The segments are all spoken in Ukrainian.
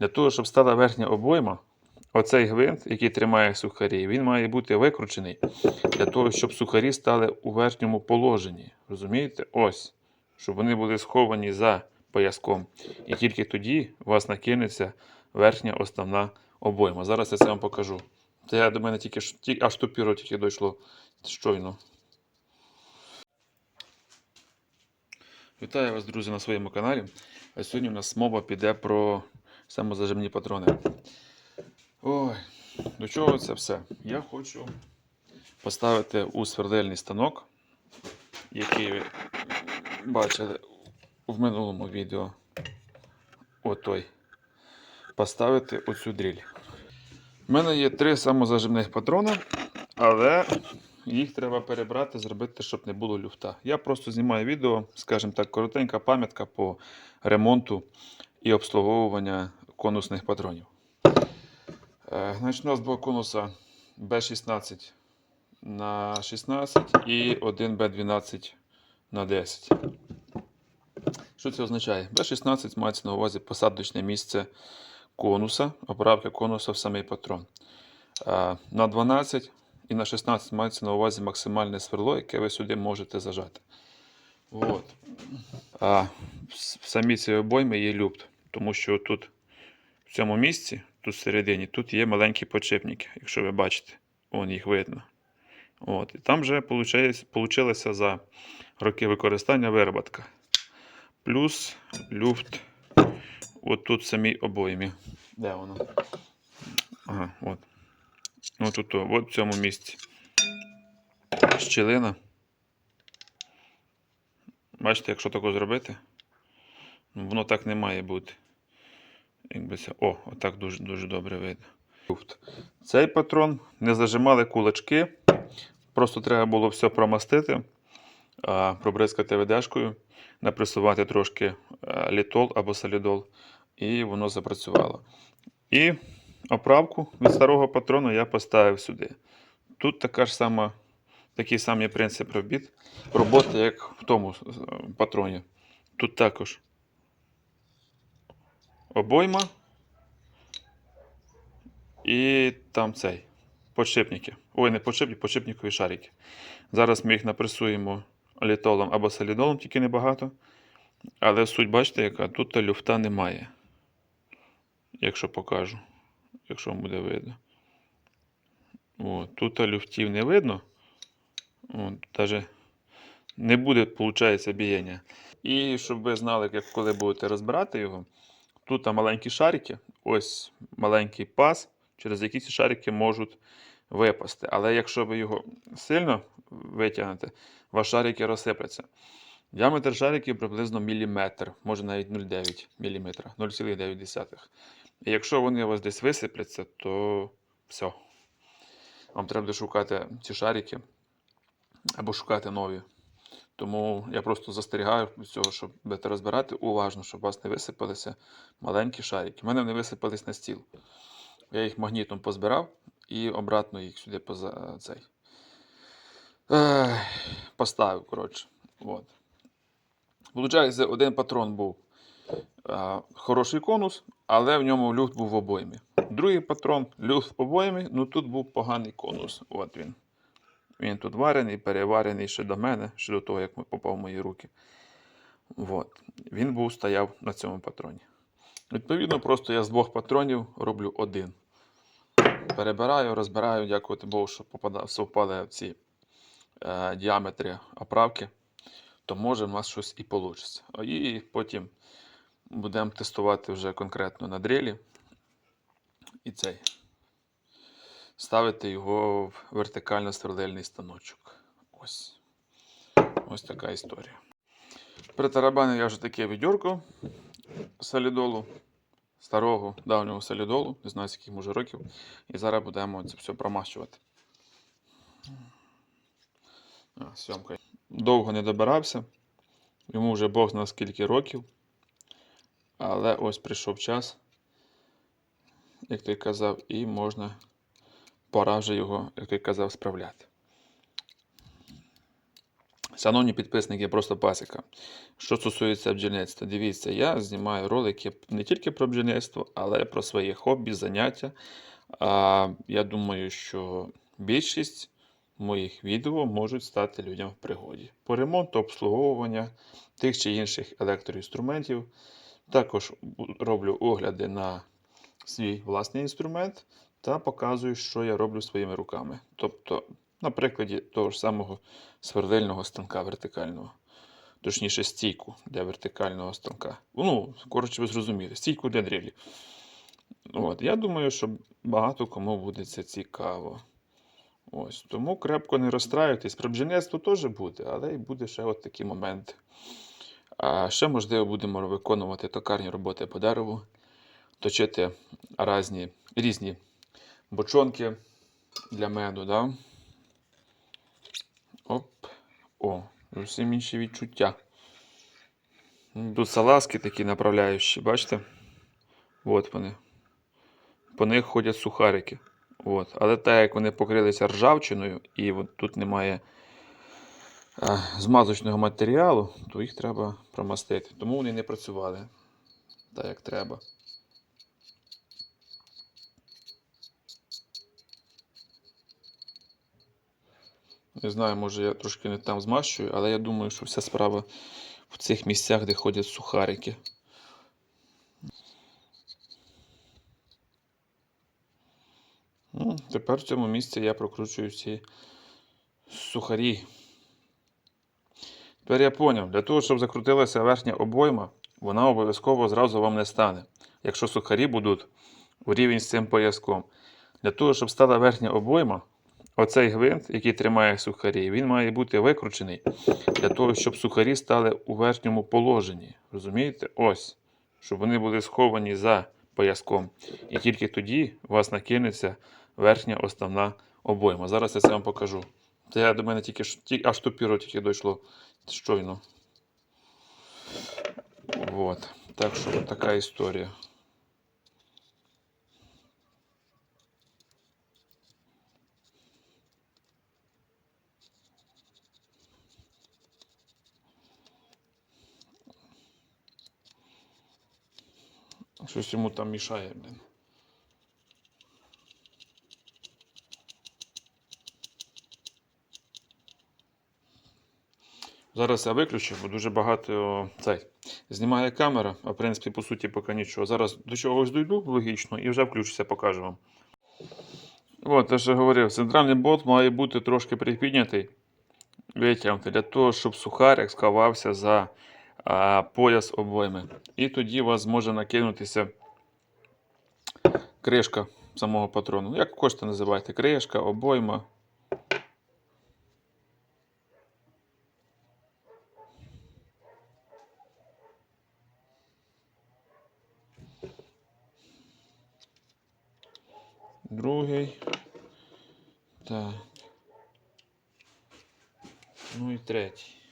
Для того, щоб стала верхня обойма, оцей гвинт, який тримає сухарі, він має бути викручений для того, щоб сухарі стали у верхньому положенні. Розумієте? Ось. Щоб вони були сховані за пояском. І тільки тоді у вас накинеться верхня основна обойма. Зараз я це вам покажу. Це я до мене тільки ті- аж тупіро тільки дійшло щойно. Вітаю вас, друзі, на своєму каналі. А сьогодні у нас мова піде про самозажимні патрони. Ой, до чого це все? Я хочу поставити у свердельний станок, який ви бачили в минулому відео. Отой. Поставити оцю дріль. У мене є три самозажимних патрони, але їх треба перебрати, зробити, щоб не було люфта. Я просто знімаю відео, скажімо так, коротенька пам'ятка по ремонту і обслуговування конусних патронів. Е, Значить, у нас два конуса B16 на 16 і один B12 на 10. Що це означає? B16 мається на увазі посадочне місце конуса, оправка конуса в самий патрон. На 12 і на 16 мається на увазі максимальне сверло, яке ви сюди можете зажати. От. А в с- в самій цій обоймі є люфт, тому що тут в цьому місці, тут всередині, тут є маленькі подшипники, якщо ви бачите, вон їх видно. От. І там вже вийшла за роки використання вироботка. Плюс люфт от тут в самій обоймі. Де воно? Ага, от. От тут, от в цьому місці. Щілина. Бачите, якщо тако зробити, ну, воно так не має бути. Якби це. О, отак дуже, дуже добре видно. Цей патрон не зажимали кулачки. Просто треба було все промастити, пробризкати ведешкою, напресувати трошки літол або солідол, і воно запрацювало. І оправку від старого патрону я поставив сюди. Тут така ж сама, такий самий принцип робіт, роботи, як в тому е, патроні. Тут також обойма і там цей подшипники. Ой, не подшипники, подшипникові шарики. Зараз ми їх напресуємо літолом або солідолом, тільки небагато. Але суть, бачите, яка тут люфта немає. Якщо покажу, якщо вам буде видно. Тут люфтів не видно. О, даже не буде, виходить, біяння. І щоб ви знали, як коли будете розбирати його, тут маленькі шарики, ось маленький паз, через який ці шарики можуть випасти. Але якщо ви його сильно витягнете, ваші шарики розсипляться. Діаметр шариків приблизно міліметр, може навіть 0,9 мм, 0,9. І якщо вони у вас десь висипляться, то все. Вам треба шукати ці шарики або шукати нові. Тому я просто застерігаю від цього, щоб будете розбирати уважно, щоб у вас не висипалися маленькі шарики. У мене вони висипались на стіл. Я їх магнітом позбирав і обратно їх сюди поза цей. Ех, поставив, коротше. От. Получається, один патрон був а, хороший конус, але в ньому люфт був в обоймі. Другий патрон люфт в обоймі, ну тут був поганий конус. От він. Він тут варений, переварений ще до мене, ще до того, як попав в мої руки. От. Він був стояв на цьому патроні. Відповідно, просто я з двох патронів роблю один. Перебираю, розбираю, дякувати Богу, що совпали ці е, діаметри оправки, то може в нас щось і вийде. І потім будемо тестувати вже конкретно на дрелі. І цей. Ставити його в вертикально свердельний станочок. Ось. Ось така історія. Притарабанив я вже таке відьорко солідолу, старого давнього солідолу, не знаю, скільки може років. І зараз будемо це все промащувати. А, сьомка. Довго не добирався. Йому вже Бог знає скільки років. Але ось прийшов час, як той казав, і можна пора вже його, як той казав, справляти. Шановні підписники, просто пасіка. Що стосується бджільництва, дивіться, я знімаю ролики не тільки про бджільництво, але про своє хобі, заняття. А, я думаю, що більшість моїх відео можуть стати людям в пригоді. По ремонту, обслуговування тих чи інших електроінструментів. Також роблю огляди на свій власний інструмент та показую, що я роблю своїми руками. Тобто, на прикладі того ж самого свердильного станка вертикального. Точніше, стійку для вертикального станка. Ну, коротше, ви зрозуміли, стійку для дрелі. От, я думаю, що багато кому буде це цікаво. Ось, тому крепко не розстраюйтесь. Про бджільництво теж буде, але і буде ще от такі моменти. А ще, можливо, будемо виконувати токарні роботи по дереву, точити різні бочонки для меду. Да? Оп. О, зовсім інші відчуття. Тут салазки такі направляючі, бачите? От вони. По них ходять сухарики. От. Але так як вони покрилися ржавчиною і от тут немає а, змазочного матеріалу, то їх треба промастити. Тому вони не працювали так, як треба. Не знаю, може я трошки не там змащую, але я думаю, що вся справа в цих місцях, де ходять сухарики. Ну, тепер в цьому місці я прокручую ці сухарі. Тепер я поняв, для того, щоб закрутилася верхня обойма, вона обов'язково зразу вам не стане, якщо сухарі будуть у рівень з цим пояском. Для того, щоб стала верхня обойма, оцей гвинт, який тримає сухарі, він має бути викручений для того, щоб сухарі стали у верхньому положенні. Розумієте? Ось. Щоб вони були сховані за пояском. І тільки тоді у вас накинеться верхня основна обойма. Зараз я це вам покажу. Це до мене тільки ті- аж тупіро тільки дійшло щойно. Вот. Так що така історія. Щось йому там мішає, блін. Зараз я виключу, бо дуже багато цей. Знімає камера, а в принципі, по суті, поки нічого. Зараз до чогось дойду логічно і вже включуся, покажу вам. От, я ще говорив, центральний болт має бути трошки припіднятий, витягнути, для того, щоб сухарик сховався за а, пояс обойми. І тоді у вас зможе накинутися кришка самого патрону. Як хочете називайте, кришка, обойма. Другий. Так. Ну і третій.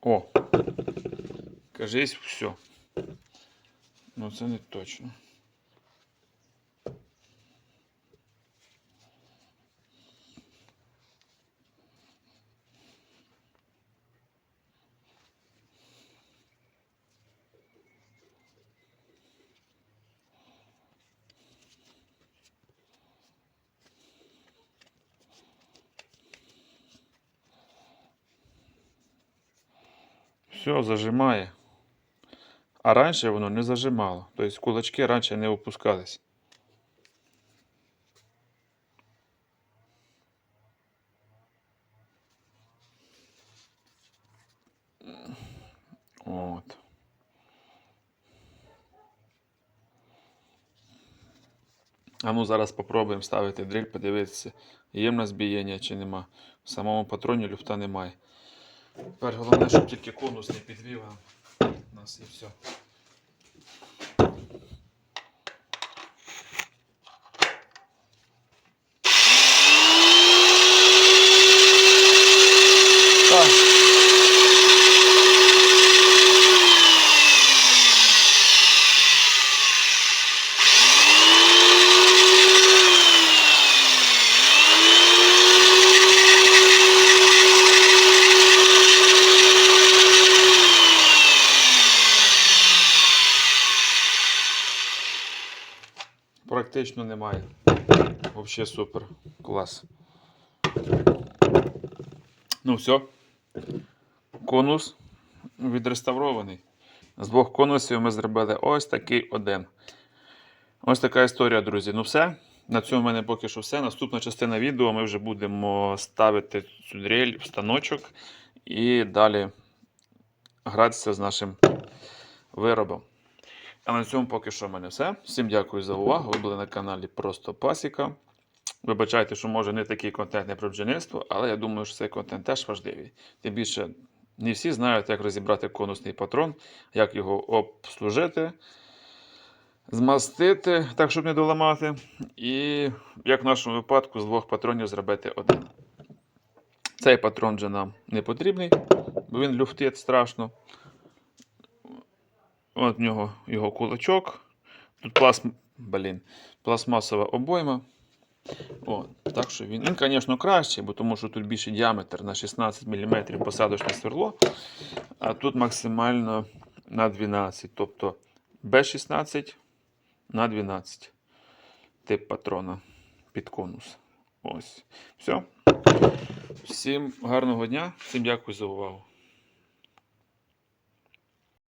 О! Кажись, все. Ну це не точно. Все, зажимає. А раніше воно не зажимало. Тобто кулачки раніше не опускались. От. А ну зараз попробуємо ставити дриль, подивитися, є в нас бієння чи нема. В самому патроні люфта немає. Тепер головне, щоб тільки конус не підвів нас і все. Практично немає. Взагалі супер. Клас. Ну все. Конус відреставрований. З двох конусів ми зробили ось такий один. Ось така історія, друзі. Ну все. На цьому в мене поки що все. Наступна частина відео ми вже будемо ставити цю дрель в станочок і далі гратися з нашим виробом. А на цьому поки що в мене все. Всім дякую за увагу. Ви були на каналі Просто Пасіка. Вибачайте, що може не такий контент не про бджільництво, але я думаю, що цей контент теж важливий. Тим більше не всі знають, як розібрати конусний патрон, як його обслужити, змастити, так, щоб не доламати. І як в нашому випадку з двох патронів зробити один. Цей патрон вже нам не потрібний, бо він люфтить страшно. От в нього його кулачок. Тут пластм... Блін, пластмасова обойма. О, так що він, він, звісно, кращий, бо тому що тут більший діаметр на 16 мм посадочне сверло, а тут максимально на 12, тобто B16 на 12 тип патрона під конус. Ось. Все. Всім гарного дня, всім дякую за увагу.